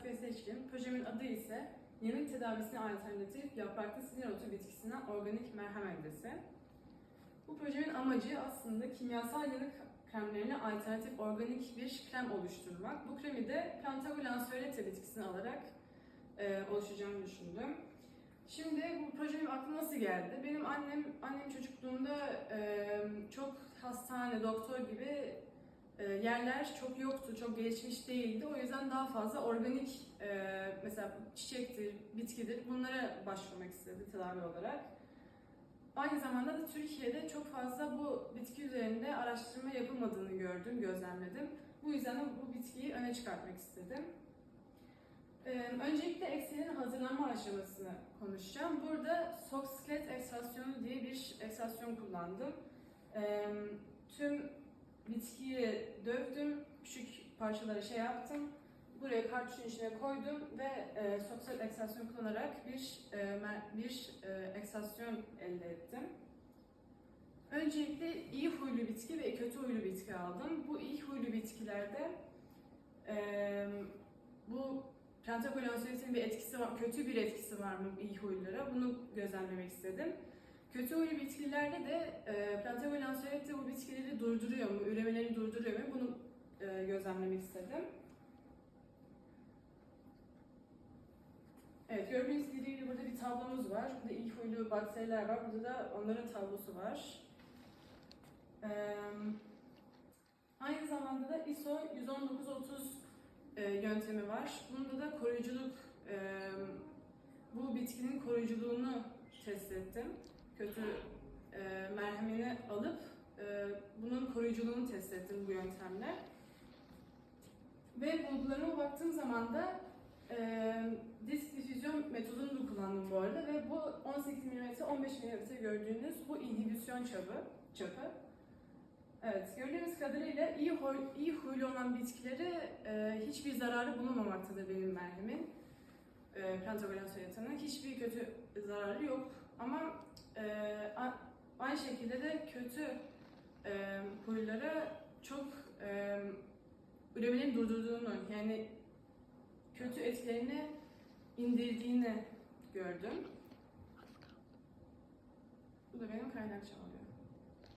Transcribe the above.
Safiye Seçkin. Projemin adı ise yanık tedavisine alternatif yapraklı sinir otu bitkisinden organik merhem eldesi. Bu projemin amacı aslında kimyasal yanık kremlerine alternatif organik bir krem oluşturmak. Bu kremi de Plantago lanceolata bitkisini alarak e, oluşacağını düşündüm. Şimdi bu proje benim aklıma nasıl geldi? Benim annem annem çocukluğunda e, çok hastane, doktor gibi yerler çok yoktu, çok gelişmiş değildi. O yüzden daha fazla organik e, mesela çiçektir, bitkidir bunlara başvurmak istedi tedavi olarak. Aynı zamanda da Türkiye'de çok fazla bu bitki üzerinde araştırma yapılmadığını gördüm, gözlemledim. Bu yüzden de bu bitkiyi öne çıkartmak istedim. Ee, öncelikle eksenin hazırlanma aşamasını konuşacağım. Burada sokskelet ekstrasyonu diye bir ekstrasyon kullandım. Tüm bitkiyi dövdüm, küçük parçalara şey yaptım. Buraya kartuşun içine koydum ve e, sokskelet ekstrasyon kullanarak bir e, bir e, ekstrasyon elde ettim. Öncelikle iyi huylu bitki ve kötü huylu bitki aldım. Bu iyi huylu bitkilerde e, bu Pentakolansolis'in bir etkisi var, kötü bir etkisi var mı iyi huylara? Bunu gözlemlemek istedim. Kötü huylu bitkilerde de e, Pentakolansolis bu bitkileri durduruyor mu, üremelerini durduruyor mu? Bunu e, gözlemlemek istedim. Evet, gördüğünüz gibi burada bir tablomuz var. Burada iyi huylu bakteriler var. Burada da onların tablosu var. Ee, aynı zamanda da ISO 11930 e, yöntemi var. Bunda da koruyuculuk, e, bu bitkinin koruyuculuğunu test ettim. Kötü e, merhemini alıp e, bunun koruyuculuğunu test ettim bu yöntemle. Ve bulgularıma baktığım zaman da e, disk difüzyon metodunu da kullandım bu arada ve bu 18 mm 15 mm gördüğünüz bu inhibisyon çapı, çapı. Evet, gördüğünüz kadarıyla iyi, huy, iyi huylu olan bitkileri e, hiçbir zararı bulunmamaktadır benim merhemin. E, Pentagolan soyatanın hiçbir kötü zararı yok. Ama e, aynı şekilde de kötü e, huylara çok e, üremelerini durdurduğunu, yani kötü etkilerini indirdiğini gördüm. Bu da benim kaynakçam oluyor.